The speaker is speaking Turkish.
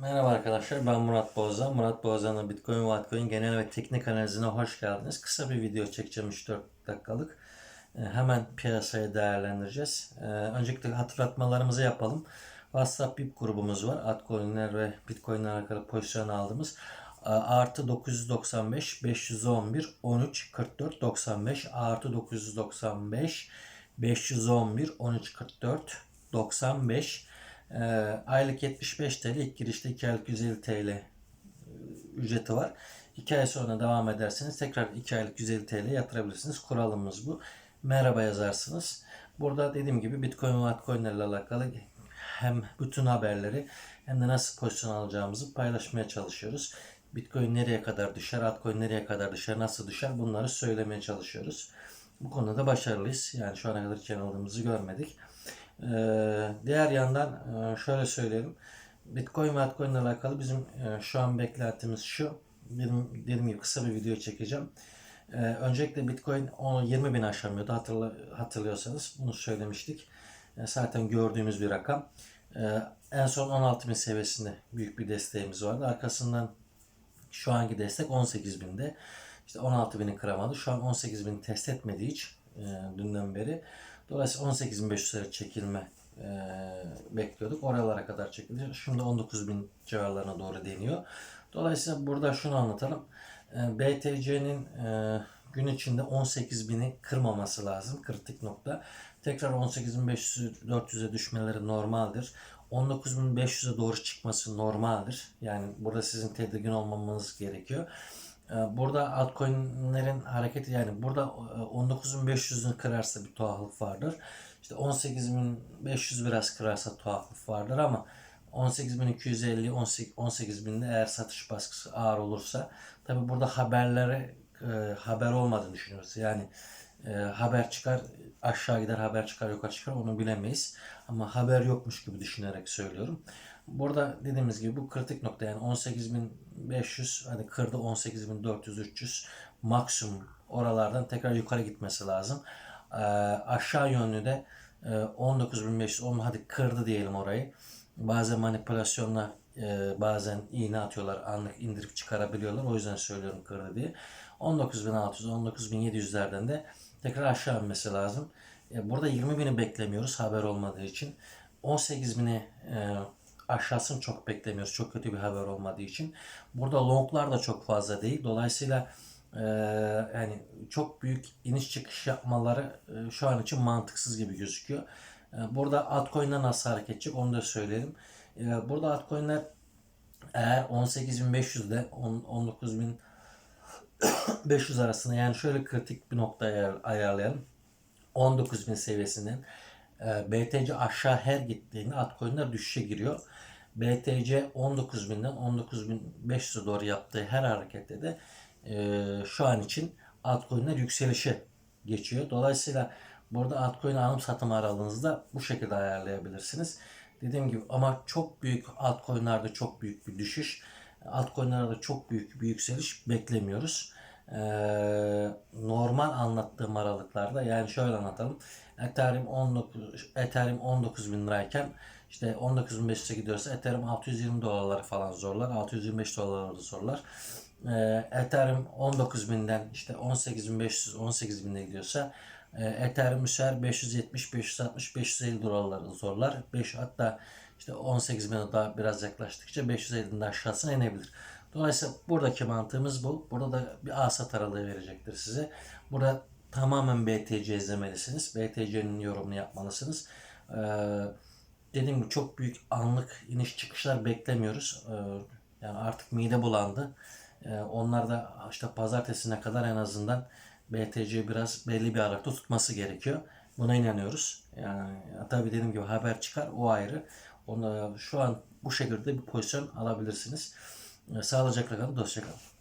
Merhaba arkadaşlar ben Murat Bozan. Murat Bozan'ın Bitcoin ve Altcoin genel ve teknik analizine hoş geldiniz. Kısa bir video çekeceğim 3-4 dakikalık. Ee, Hemen piyasayı değerlendireceğiz. Ee, Öncelikle hatırlatmalarımızı yapalım. WhatsApp VIP grubumuz var. Altcoin'ler ve Bitcoin'le alakalı pozisyon aldığımız. Ee, Artı 995 511 13 44 95 artı 995 511 13 44 95 ee, aylık 75 TL, ilk girişte 2 aylık 150 TL e, ücreti var. 2 ay sonra devam ederseniz tekrar 2 aylık 150 TL yatırabilirsiniz. Kuralımız bu. Merhaba yazarsınız. Burada dediğim gibi Bitcoin ve altcoin'lerle alakalı hem bütün haberleri hem de nasıl pozisyon alacağımızı paylaşmaya çalışıyoruz. Bitcoin nereye kadar düşer, altcoin nereye kadar düşer, nasıl düşer bunları söylemeye çalışıyoruz. Bu konuda da başarılıyız. Yani şu ana kadar hiç görmedik. Ee, diğer yandan e, şöyle söyleyelim. Bitcoin ve altcoin ile alakalı bizim e, şu an beklentimiz şu. Dediğim gibi kısa bir video çekeceğim. Ee, öncelikle Bitcoin onu 20 bin aşamıyordu hatırla, hatırlıyorsanız bunu söylemiştik. E, zaten gördüğümüz bir rakam. Ee, en son 16 bin seviyesinde büyük bir desteğimiz vardı. Arkasından şu anki destek 18 binde. İşte 16 bini kıramadı. Şu an 18 bini test etmediği hiç e, dünden beri. Dolayısıyla 18.500'lere çekilme e, bekliyorduk. Oralara kadar çekildi. Şimdi 19.000 civarlarına doğru deniyor. Dolayısıyla burada şunu anlatalım. E, BTC'nin e, gün içinde 18.000'i kırmaması lazım. Kritik nokta. Tekrar 18.500-400'e düşmeleri normaldir. 19.500'e doğru çıkması normaldir. Yani burada sizin tedirgin olmamanız gerekiyor. Ee, Burada altcoin'lerin hareketi yani burada e, 19.500'ünü kırarsa bir tuhaflık vardır. İşte 18.500 biraz kırarsa tuhaflık vardır ama 18.250 18.000'de eğer satış baskısı ağır olursa tabi burada haberlere e, haber olmadığını düşünüyoruz. Yani e, haber çıkar aşağı gider haber çıkar yukarı çıkar onu bilemeyiz. Ama haber yokmuş gibi düşünerek söylüyorum. Burada dediğimiz gibi bu kritik nokta yani 18.500 hani kırdı 18.400 300 maksimum oralardan tekrar yukarı gitmesi lazım. Ee, aşağı yönlü de e, 19.500 onu hadi kırdı diyelim orayı. Bazen manipülasyonla e, bazen iğne atıyorlar anlık indirip çıkarabiliyorlar. O yüzden söylüyorum kırdı diye. 19.600 19.700'lerden de tekrar aşağı inmesi lazım. E, burada 20.000'i beklemiyoruz haber olmadığı için. 18.000'i e, aşağısını çok beklemiyoruz. Çok kötü bir haber olmadığı için. Burada longlar da çok fazla değil. Dolayısıyla e, yani çok büyük iniş çıkış yapmaları e, şu an için mantıksız gibi gözüküyor. E, burada altcoin'ler nasıl hareket edecek onu da söyleyelim. E, burada altcoin'ler eğer 18.500'de 19.500 arasında yani şöyle kritik bir nokta ayar, ayarlayalım. 19.000 seviyesinden e, BTC aşağı her gittiğinde altcoin'ler düşüşe giriyor. BTC 19.000'den 19.500'e doğru yaptığı her harekette de e, şu an için altcoin'ler yükselişe geçiyor. Dolayısıyla burada altcoin alım satım aralığınızda bu şekilde ayarlayabilirsiniz. Dediğim gibi ama çok büyük altcoin'lerde çok büyük bir düşüş. Altcoin'lerde çok büyük bir yükseliş beklemiyoruz. Ee, normal anlattığım aralıklarda yani şöyle anlatalım. Ethereum 19 Ethereum 19 bin lirayken işte 19.500'e gidiyorsa Ethereum 620 dolarları falan zorlar. 625 dolarları zorlar. Ee, Ethereum 19.000'den işte 18.500 18.000'e gidiyorsa e, Ethereum düşer 570 560 550 dolarları zorlar. 5 hatta işte 18.000'e daha biraz yaklaştıkça 550'den de aşağısına inebilir. Dolayısıyla buradaki mantığımız bu. Burada da bir asat aralığı verecektir size. Burada tamamen BTC izlemelisiniz. BTC'nin yorumunu yapmalısınız. Ee, dediğim gibi çok büyük anlık iniş çıkışlar beklemiyoruz. Ee, yani artık mide bulandı. Ee, onlar da işte pazartesine kadar en azından BTC biraz belli bir aralıkta tutması gerekiyor. Buna inanıyoruz. Yani tabii dediğim gibi haber çıkar o ayrı. Onu, şu an bu şekilde bir pozisyon alabilirsiniz. Sağlıcakla kalın, hoşçakalın.